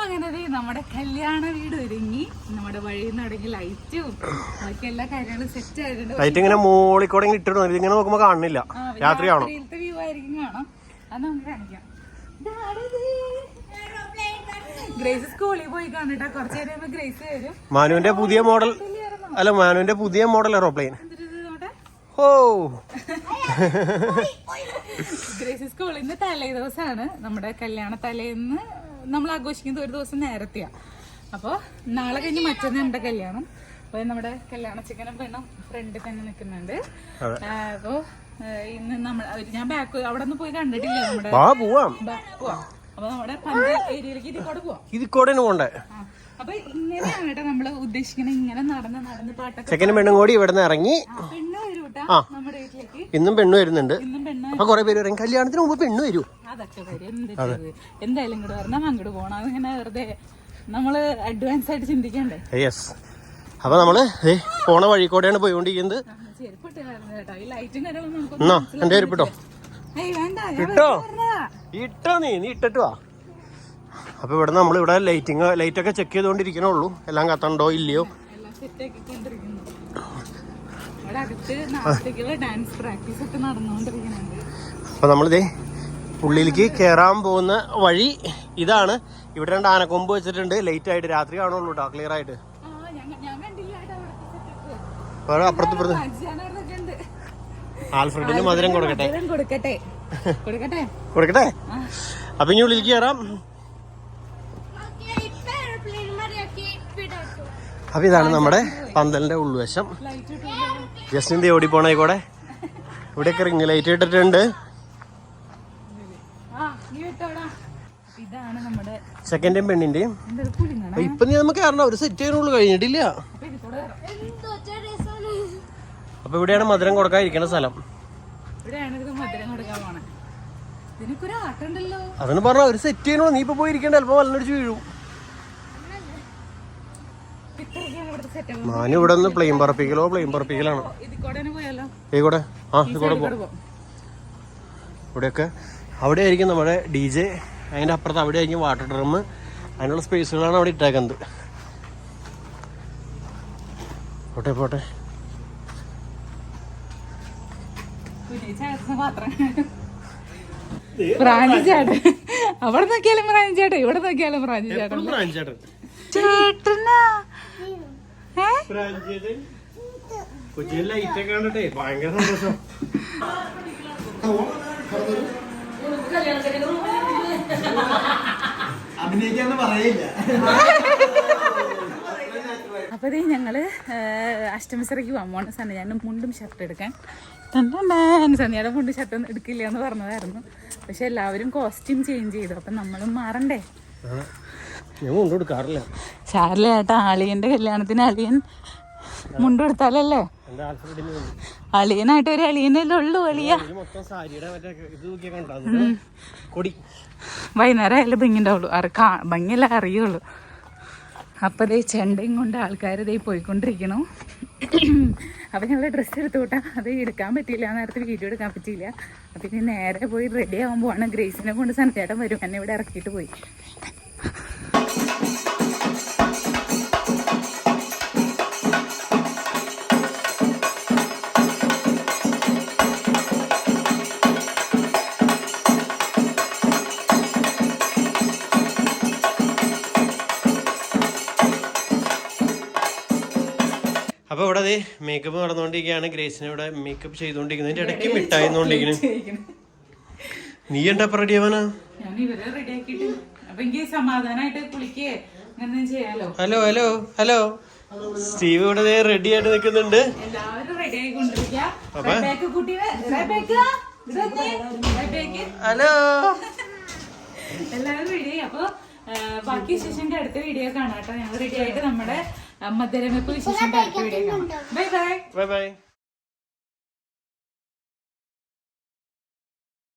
അപ്പൊ അങ്ങനെ നമ്മുടെ കല്യാണ വീട് ഒരുങ്ങി. നമ്മുടെ വഴിയിൽ നിന്ന് തുടങ്ങി ലൈറ്റും ബാക്കി എല്ലാ കാര്യങ്ങളും സെറ്റ് ആയിട്ടുണ്ട്. ലൈറ്റ് ഇങ്ങനെ മോളിക്കൂടെ ഇട്ടിട്ടു ഇതിങ്ങനെ നോക്കുമ്പോ കാണുന്നില്ല. രാത്രിയാണോ രാത്രി കാണും രാത്രിയിലത്തെ വ്യൂ ആയിരിക്കും കാണാം. അത് നമുക്ക് കാണിക്കാം. ഗ്രേസ് സ്കൂളിൽ പോയി കണ്ടിട്ടാ കുറച്ചു നേരം ഗ്രേസ് വരും. മാനുവിന്റെ പുതിയ മോഡൽ അല്ല മാനുവിന്റെ പുതിയ മോഡൽ എറോപ്ലെയിൻ ഓ ഗ്രേസ് സ്കൂളിന്റെ തലേ ദിവസമാണ് നമ്മുടെ കല്യാണ തലേന്ന് നമ്മൾ ആഘോഷിക്കുന്നത് ഒരു ദിവസം നേരത്തെയാ. അപ്പൊ നാളെ കഴിഞ്ഞ് മറ്റന്നുണ്ട് കല്യാണം. അപ്പൊ നമ്മുടെ കല്യാണ ചിക്കനും പെണ്ണും ഫ്രണ്ടിൽ തന്നെ നിൽക്കുന്നുണ്ട്. അപ്പോൾ അപ്പൊ ഇന്ന് നമ്മൾ ഞാൻ ബാക്ക് അവിടെ നിന്ന് പോയി കണ്ടിട്ടില്ല നമ്മുടെ പോവാം. അപ്പൊ നമ്മുടെ പന്ത് ഏരിയയിലേക്ക് ഇതിക്കോട് പോവാം. ഇതിക്കൂടെ പോണ്ടേ? ആ. അപ്പൊ ഇങ്ങനെയാണ് കേട്ടോ നമ്മൾ ഉദ്ദേശിക്കുന്നത് ഇങ്ങനെ നടന്ന് നടന്ന് പാട്ടൊക്കെ ചെക്കനും പെണ്ണും കൂടി ഇവിടെ നിന്ന് ഇറങ്ങി പെണ്ണ് നമ്മുടെ വീട്ടിലേക്ക്. ഇന്നും പെണ്ണ് വരുന്നുണ്ട്. ഇന്നും പെണ്ണ് അപ്പൊ കുറെ പേര് പറയും കല്യാണത്തിന് മുമ്പ് പെണ്ണ് വരൂ. അതൊക്കെ വരും എന്ത് ചെയ്ത് എന്തായാലും ഇങ്ങോട്ട് വരണം. അങ്ങോട്ട് പോകണം വെറുതെ നമ്മൾ അഡ്വാൻസ് ആയിട്ട് ചിന്തിക്കണ്ടേ? യെസ് അപ്പൊ നമ്മൾ പോണ വഴി കൂടെയാണ് പോയിക്കൊണ്ടിരിക്കുന്നത് ചെരുപ്പിട്ട് എന്നാ എന്റെ പേര് ഇട്ടോ? ഇട്ടോ? നീ? നീ ഇട്ടിട്ട് വാ. അപ്പൊ ഇവിടെ നമ്മൾ ഇവിടെ ലൈറ്റിങ് ലൈറ്റ് ഒക്കെ ചെക്ക് ചെയ്തോണ്ടിരിക്കണുള്ളൂ എല്ലാം കത്തണ്ടോ ഇല്ലയോ അപ്പൊ നമ്മളിതേ ഉള്ളിലേക്ക് കയറാൻ പോകുന്ന വഴി ഇതാണ്. ഇവിടെ രണ്ട് ആനക്കൊമ്പ് വെച്ചിട്ടുണ്ട്. ലേറ്റ് ആയിട്ട് രാത്രി കാണുള്ളൂ കേട്ടോ ക്ലിയർ ആയിട്ട്. അപ്പുറത്ത് ഇപ്പുറത്ത്. ആൽഫ്രഡിന് മധുരം കൊടുക്കട്ടെ. കൊടുക്കട്ടെ. അപ്പൊ ഇനി ഉള്ളിലേക്ക് കയറാം അപ്പൊ ഇതാണ് നമ്മുടെ പന്തലിന്റെ ഉൾവശം. ജസ്റ്റിന്റെ ഓടി പോണേ കൂടെ ഇവിടെയൊക്കെ റിങ് ലൈറ്റ് ഇട്ടിട്ടുണ്ട് ആ നീ വിട്ടോടാ അപ്പൊ ഇതാണ് നമ്മുടെ സെക്കൻഡും പെണ്ണിന്റെയും. ഇപ്പൊ നീ നമുക്ക് കാരണം ഒരു സെറ്റ് ചെയ്യാനുള്ളൂ കഴിഞ്ഞിട്ടില്ല. അപ്പൊ ഇവിടെയാണ് മധുരം കൊടുക്കാതിരിക്കുന്ന സ്ഥലം. അതെന്ന് പറഞ്ഞ ഒരു സെറ്റ് ചെയ്യണോ നീ ഇപ്പൊ പോയിരിക്കണ്ട ചിലപ്പോ വല്ലടിച്ച് വീഴും. ഞാൻ ഇവിടെ നിന്ന് പ്ലെയിൻ പറപ്പിക്കലോ പ്ലെയിൻ പറപ്പിക്കലാണ്. ഇതിൽ പോയാലോ? ഈ കൂടെ? ആ ഇത് കൂടെ പോവാം. ഇവിടെയൊക്കെ. അവിടെ ആയിരിക്കും നമ്മുടെ ഡി ജെ. അതിന്റെ അപ്പുറത്ത് അവിടെ ആയിരിക്കും വാട്ടർ ഡ്രം അതിനുള്ള സ്പേസുകളാണ് അവിടെ ഇട്ടേക്കുന്നത്. പോട്ടെ പോട്ടെ. അവിടെ നോക്കിയാലും ഇവിടെ നോക്കിയാലും ചേട്ടനാ? കൊച്ചിയിലെ കൊച്ചിയിൽ ലൈറ്റ് ഒക്കെ കണ്ടിട്ടേ ഭയങ്കര സന്തോഷം. അഭിനയിക്കാന്ന് പറയില്ല. അപ്പോൾ ദേ ഞങ്ങൾ അഷ്ടമിശ്രയ്ക്ക് പോവാൻ പോകണം സന്ധ്യ ഞാൻ മുണ്ടും ഷർട്ട് എടുക്കാൻ. തന്നെ സന്ധ്യയുടെ മുണ്ടും ഷർട്ടും എടുക്കില്ല എന്ന് പറഞ്ഞതായിരുന്നു. പക്ഷെ എല്ലാവരും കോസ്റ്റ്യൂം ചേഞ്ച് ചെയ്തു. അപ്പൊ നമ്മളും മാറണ്ടേ? ഞാൻ കൊണ്ടു കൊടുക്കാറില്ല. ചാർലി ഏട്ടാ അളിയന്റെ കല്യാണത്തിന് അളിയൻ മുണ്ടും വേണ്ടി? അളിയനായിട്ട് ഒരു അളിയനല്ലേ ഉള്ളു അളിയ. വൈകുന്നേരം അല്ല ഭംഗിണ്ടാവുള്ളൂ അറി കാ ഭംഗിയല്ല അറിയുള്ളൂ. അപ്പോൾ ദേ ചെണ്ടയും കൊണ്ട് ആൾക്കാർ ദേ പോയിക്കൊണ്ടിരിക്കണു. അപ്പം ഞങ്ങൾ ഡ്രസ്സ് എടുത്തു കൂട്ടാ അത് എടുക്കാൻ പറ്റിയില്ല. നേരത്തെ വീഡിയോ എടുക്കാൻ പറ്റിയില്ല. അപ്പൊ ഇനി നേരെ പോയി റെഡി ആകുമ്പോഴാണ് ഗ്രേസിനെ കൊണ്ട് സന്ധ്യേട്ടൻ വരും. എന്നെ ഇവിടെ ഇറക്കിയിട്ട് പോയി. ദേ മേക്കപ്പ് നടന്നുകൊണ്ടിരിക്കുകയാണ്. ഗ്രേസിനെ ഇവിടെ മേക്കപ്പ് ചെയ്തുകൊണ്ടിരിക്കുന്നതിന്റെ ഇടയ്ക്ക് മിഠായിന്നുകൊണ്ടിരിക്കുന്നു നീ എന്താ ready ആവാനാ? Hello hello hello. Steve ഇവിടെ റെഡി ആയിട്ട് നിൽക്കുന്നുണ്ട്. ഹലോ. എല്ലാവരും റെഡി അപ്പൊ ബാക്കി വിശേഷന്റെ അടുത്ത വീഡിയോ കാണാട്ടോ ഞങ്ങൾ റെഡി ആയിട്ട് നമ്മുടെ വീഡിയോ കാണാം. Bye bye. Bye bye.